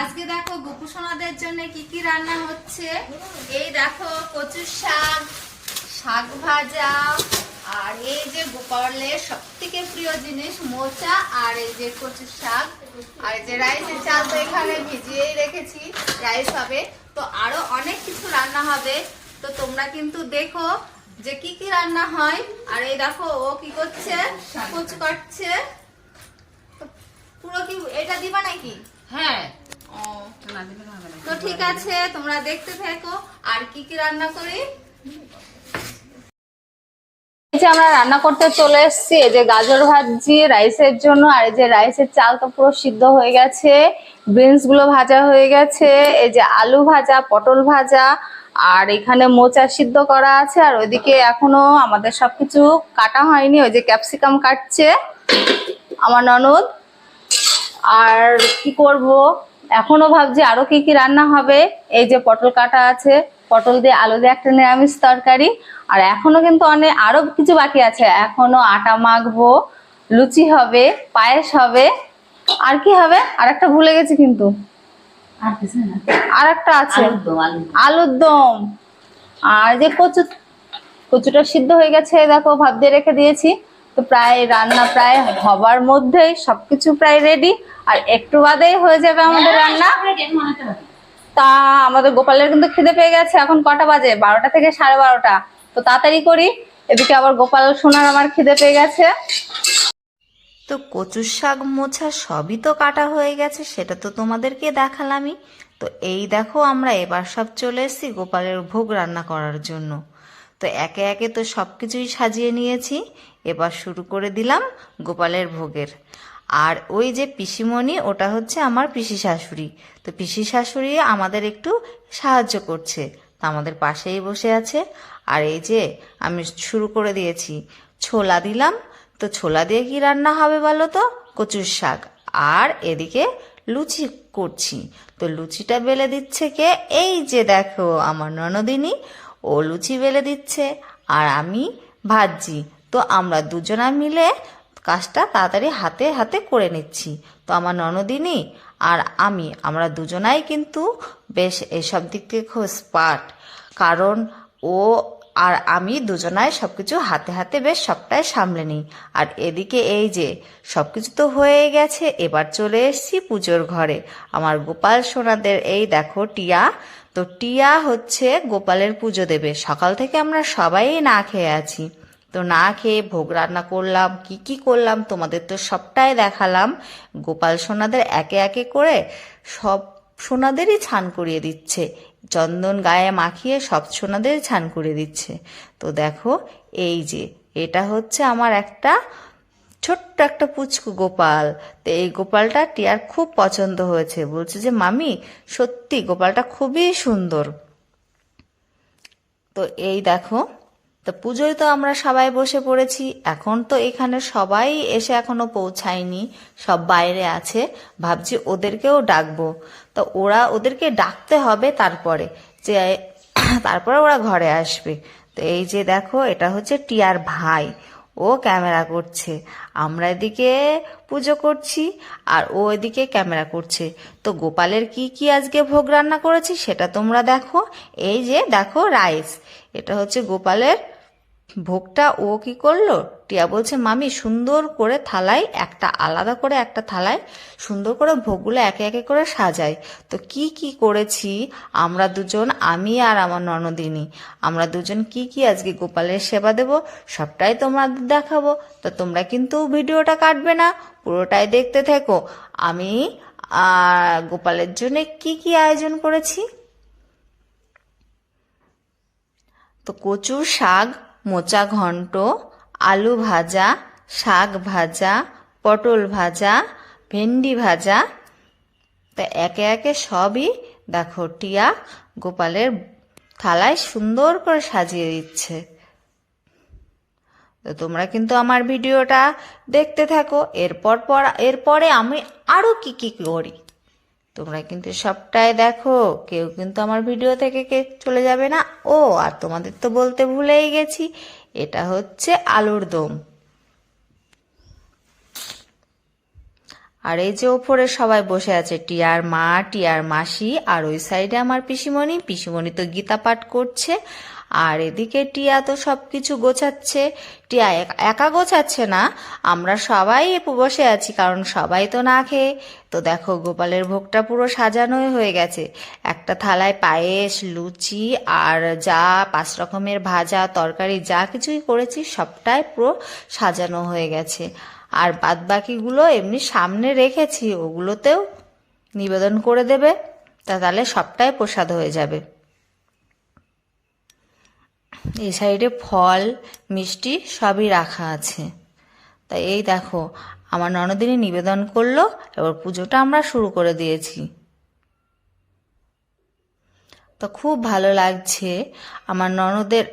আজকে দেখো গোপুসোনাদের জন্য কি কি রান্না হচ্ছে? এই দেখো কচুর শাক শাক ভাজা, আর এই যে গোপালের সব থেকে প্রিয় জিনিস মোচা আর এই যে কচুর শাক। আর এই যে রাইসের চাল তো এখানে ভিজিয়েই রেখেছি, রাইস হবে। তো আরও অনেক কিছু রান্না হবে। তো তোমরা কিন্তু দেখো যে কি কি রান্না হয়। আর এই দেখো ও কি করছে? কচু কাটছে পুরো কি এটা দিবা নাকি? হ্যাঁ। তো ঠিক আছে, তোমরা দেখতে থাকো। আর কি কি রান্না করি? এই যে আমরা রান্না করতে চলে এসেছি, এই যে গাজর ভাজি, রাইসের জন্য, আর এই যে রাইসের চাল তো পুরো সিদ্ধ হয়ে গেছে বিনসগুলো ভাজা হয়ে গেছে, এই যে আলু ভাজা, পটল ভাজা, আর এখানে মোচা সিদ্ধ করা আছে, আর ওইদিকে এখনও আমাদের সবকিছু কাটা হয়নি, ওই যে ক্যাপসিকাম কাটছে আমার ননদ। আর কি করব? এখনও ভাবছি আরও কি কি রান্না হবে। এই যে পটল কাটা আছে পটল দিয়ে আলু দিয়ে একটা নিরামিষ তরকারি আর এখনও কিন্তু অনেক আরও কিছু বাকি আছে। এখনও আটা মাখবো লুচি হবে পায়েস হবে আর কি হবে? আর একটা ভুলে গেছি কিন্তু। আর একটা আছে। আলুর দম, আলুর দম। আর যে কচু কচুটা সিদ্ধ হয়ে গেছে দেখো ভাব দিয়ে রেখে দিয়েছি। তো প্রায় রান্না প্রায় হবার মধ্যেই সবকিছু প্রায় রেডি আর একটু বাদেই হয়ে যাবে আমাদের রান্না। তা আমাদের গোপালের কিন্তু খিদে পেয়ে গেছে, এখন কটা বাজে? বারোটা থেকে সাড়ে বারোটা। তো তাড়াতাড়ি করি, এদিকে আবার গোপাল সোনার আমার খিদে পেয়ে গেছে। তো কচুর শাক মোছা সবই তো কাটা হয়ে গেছে, সেটা তো তোমাদেরকে দেখালামই। তো এই দেখো আমরা এবার সব চলে এসেছি গোপালের ভোগ রান্না করার জন্য। তো একে একে তো সব কিছুই সাজিয়ে নিয়েছি। এবার শুরু করে দিলাম গোপালের ভোগের। আর ওই যে পিসিমণি, ওটা হচ্ছে আমার পিসি শাশুড়ি। তো পিসি শাশুড়ি আমাদের একটু সাহায্য করছে। তা আমাদের পাশেই বসে আছে। আর এই যে আমি শুরু করে দিয়েছি। ছোলা দিলাম। তো ছোলা দিয়ে কি রান্না হবে বলো তো? কচুর শাক। আর এদিকে লুচি করছি। তো লুচিটা বেলে দিচ্ছে কে? এই যে দেখো আমার ননদিনী। ও লুচি বেলে দিচ্ছে আর আমি ভাজছি। তো আমরা দুজনা মিলে কাজটা তাড়াতাড়ি হাতে হাতে করে নিচ্ছি। তো আমার ননদিনী আর আমি, আমরা দুজনাই কিন্তু বেশ এসব দিক থেকে খুব স্পার্ট কারণ ও আর আমি দুজনাই সবকিছু হাতে হাতে বেশ সবটাই সামলে নিই। আর এদিকে এই যে, সবকিছু তো হয়ে গেছে, এবার চলে এসেছি পুজোর ঘরে। আমার গোপাল সোনাদের এই দেখো টিয়া। তো টিয়া হচ্ছে গোপালের পুজো দেবে। সকাল থেকে আমরা সবাই না খেয়ে আছি। তো না খেয়ে ভোগ রান্না করলাম, কি কি করলাম তোমাদের তো সবটাই দেখালাম। গোপাল সোনাদের একে একে করে সব সোনাদেরই ছান করিয়ে দিচ্ছে। চন্দন গায়ে মাখিয়ে সব সোনাদের ছান করে দিচ্ছে। তো দেখো, এই যে, এটা হচ্ছে আমার একটা ছোট্ট একটা পুচকু গোপাল। তো এই গোপালটা টিয়ার খুব পছন্দ হয়েছে। বলছে যে, মামি, সত্যি গোপালটা খুবই সুন্দর। তো এই দেখো তো পুজোয় তো আমরা সবাই বসে পড়েছি। এখন তো এখানে সবাই এসে এখনও পৌঁছায়নি। সব বাইরে আছে। ভাবছি ওদেরকেও ডাকবো। তো ওরা ওদেরকে ডাকতে হবে তারপরে যে, তারপরে ওরা ঘরে আসবে। তো এই যে দেখো, এটা হচ্ছে টিয়ার ভাই। ও ক্যামেরা করছে। আমরা এদিকে পুজো করছি আর ও এদিকে ক্যামেরা করছে। তো গোপালের কি কি আজকে ভোগ রান্না করেছি সেটা তোমরা দেখো। এই যে দেখো রাইস। এটা হচ্ছে গোপালের ভোগটা ও কি করল? টিয়া বলছে, মামি, সুন্দর করে থালায় একটা আলাদা করে একটা থালায় সুন্দর করে ভোগগুলো একে একে করে সাজাই। তো কি কি করেছি? আমরা দুজন, আমি আর আমার ননদিনী। আমরা দুজন কি কি আজকে গোপালের সেবা দেব? সবটাই তোমাদের দেখাবো। তো তোমরা কিন্তু ভিডিওটা কাটবে না, পুরোটাই দেখতে থেকো। আমি গোপালের জন্য কি কি আয়োজন করেছি? তো কচুর শাক মোচা ঘন্ট, আলু ভাজা, শাক ভাজা, পটল ভাজা, ভেন্ডি ভাজা। তা একে একে সবই দেখো টিয়া গোপালের থালায় সুন্দর করে সাজিয়ে দিচ্ছে। তো তোমরা কিন্তু আমার ভিডিওটা দেখতে থাকো। এরপর পর, এরপরে আমি আরও কি কি করি? তোমরা কিন্তু সবটাই দেখো। কেউ কিন্তু আমার ভিডিও থেকে কে চলে যাবে না। ও, আর তোমাদের তো বলতে ভুলেই গেছি। এটা হচ্ছে আলুর দম। আর এই যে ওপরে সবাই বসে আছে, টিয়ার মা, টিয়ার মাসি, আর ওই সাইডে আমার পিসিমণি। পিসিমণি তো গীতা পাঠ করছে। আর এদিকে টিয়া তো সব কিছু গোছাচ্ছে। টিয়া এক- গোছাচ্ছে না। আমরা সবাই বসে আছি, কারণ সবাই তো না খেয়ে। তো দেখো, গোপালের ভোগটা পুরো সাজানোই হয়ে গেছে। একটা থালায় পায়েস, লুচি আর যা পাঁচ রকমের ভাজা, তরকারি, যা কিছুই করেছি, সবটাই পুরো সাজানো হয়ে গেছে। আর বাদ বাকিগুলো এমনি সামনে রেখেছি, ওগুলোতেও নিবেদন করে দেবে। তা তাহলে সবটাই প্রসাদ হয়ে যাবে। এই সাইডে ফল, মিষ্টি সবই রাখা আছে। তাই এই দেখো, আমার ননদিনী নিবেদন করল, এবার পুজোটা আমরা শুরু করে দিয়েছি। তো খুব ভালো লাগছে, আমার ননদের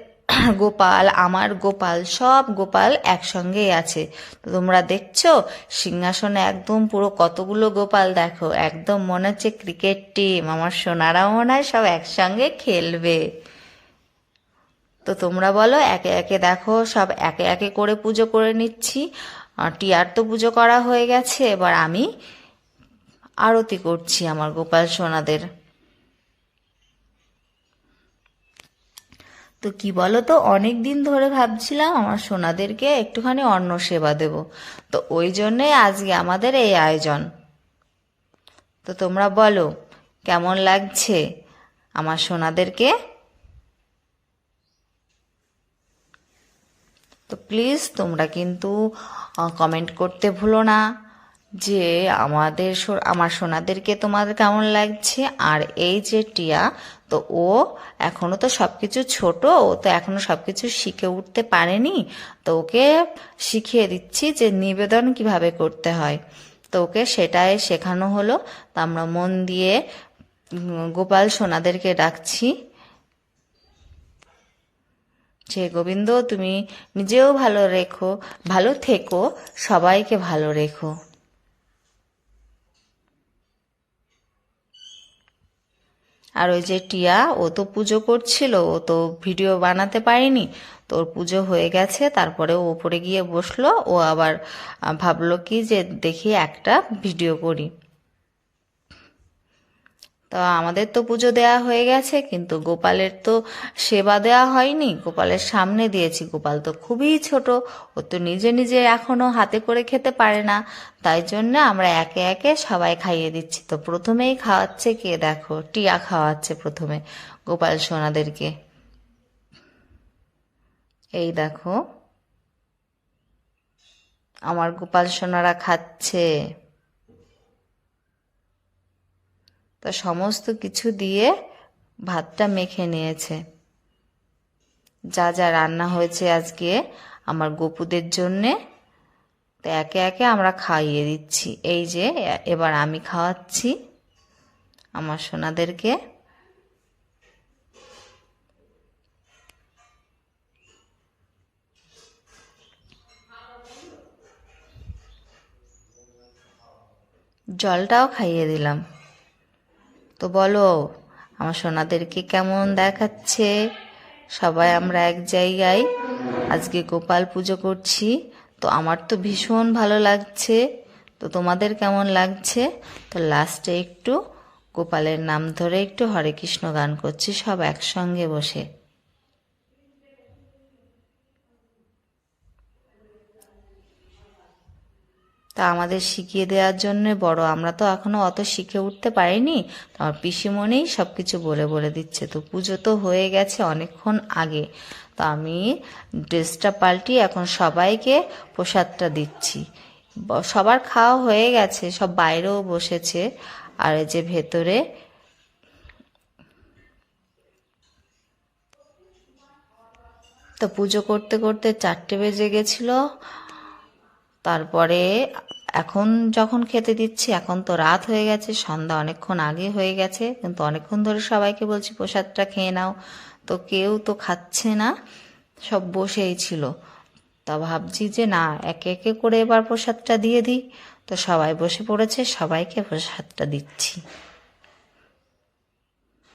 গোপাল, আমার গোপাল, সব গোপাল একসঙ্গেই আছে। তো তোমরা দেখছ, সিংহাসনে একদম পুরো কতগুলো গোপাল দেখো, একদম মনে হচ্ছে ক্রিকেট টিম আমার সোনারাও মনে হয় সব একসঙ্গে খেলবে। তো তোমরা বলো, একে একে দেখো, সব একে একে করে পুজো করে নিচ্ছি। টিয়ার তো পুজো করা হয়ে গেছে, এবার আমি আরতি করছি আমার গোপাল সোনাদের। তো কি বলো তো অনেক দিন ধরে ভাবছিলাম আমার সোনাদেরকে একটুখানি অন্ন সেবা দেব। তো ওই জন্যই আজকে আমাদের এই আয়োজন। তো তোমরা বলো, কেমন লাগছে আমার সোনাদেরকে? তো প্লিজ তোমরা কিন্তু কমেন্ট করতে ভুলো না যে আমাদের আমার সোনাদেরকে তোমাদের কেমন লাগছে। আর এই যে টিয়া, তো ও এখনও তো সব কিছু ছোট, ও তো এখনও সবকিছু শিখে উঠতে পারেনি। তো ওকে শিখিয়ে দিচ্ছি যে নিবেদন কীভাবে করতে হয়। তো ওকে সেটাই শেখানো হলো। তা আমরা মন দিয়ে গোপাল সোনাদেরকে ডাকছি। যে গোবিন্দ, তুমি নিজেও ভালো রেখো, ভালো থেকো, সবাইকে ভালো রেখো। আর ওই যে টিয়া, ও তো পুজো করছিল, ও তো ভিডিও বানাতে পারেনি। তো ওর পুজো হয়ে গেছে, তারপরে ওপরে গিয়ে বসল, ও আবার ভাবলো কি যে দেখি একটা ভিডিও করি। তো আমাদের তো পুজো দেওয়া হয়ে গেছে, কিন্তু গোপালের তো সেবা দেওয়া হয়নি। গোপালের সামনে দিয়েছি, গোপাল তো খুবই ছোট, ও তো নিজে নিজে এখনও হাতে করে খেতে পারে না। তাই জন্য আমরা একে একে সবাই খাইয়ে দিচ্ছি। তো প্রথমেই খাওয়াচ্ছে কে দেখো, টিয়া খাওয়াচ্ছে প্রথমে, গোপাল সোনাদেরকে। এই দেখো, আমার গোপাল সোনারা খাচ্ছে। তো সমস্ত কিছু দিয়ে ভাতটা মেখে নিয়েছে। যা যা রান্না হয়েছে আজকে আমার গপুদের জন্যে, তো একে একে আমরা খাইয়ে দিচ্ছি। এই যে, এবার আমি খাওয়াচ্ছি আমার সোনাদেরকে। জলটাও খাইয়ে দিলাম। তো বলো, আমার সোনাদেরকে কেমন দেখাচ্ছে? সবাই আমরা এক জায়গায়। আজকে গোপাল পুজো করছি। তো আমার তো ভীষণ ভালো লাগছে। তো তোমাদের কেমন লাগছে? তো লাস্টে একটু গোপালের নাম ধরে একটু হরে কৃষ্ণ গান করছি সব একসঙ্গে বসে। তা আমাদের শিখিয়ে দেওয়ার জন্য বড়। আমরা তো এখনও অত শিখে উঠতে পারিনি। তো আমার পিসিমণিই সব কিছু বলে বলে দিচ্ছে। তো পুজো তো হয়ে গেছে অনেকক্ষণ আগে। তো আমি ড্রেসটা পাল্টি এখন সবাইকে প্রসাদটা দিচ্ছি। সবার খাওয়া হয়ে গেছে, সব বাইরেও বসেছে। আর এই যে ভেতরে তো পুজো করতে করতে চারটে বেজে গেছিল। তারপরে এখন যখন খেতে দিচ্ছি, এখন তো রাত হয়ে গেছে, সন্ধ্যা অনেকক্ষণ আগে হয়ে গেছে, কিন্তু অনেকক্ষণ ধরে সবাইকে বলছি, প্রসাদটা খেয়ে নাও। তো কেউ তো খাচ্ছে না, সব বসেই ছিল। তা ভাবছি যে না, একে একে করে এবার প্রসাদটা দিয়ে দিই। তো সবাই বসে পড়েছে, সবাইকে প্রসাদটা দিচ্ছি।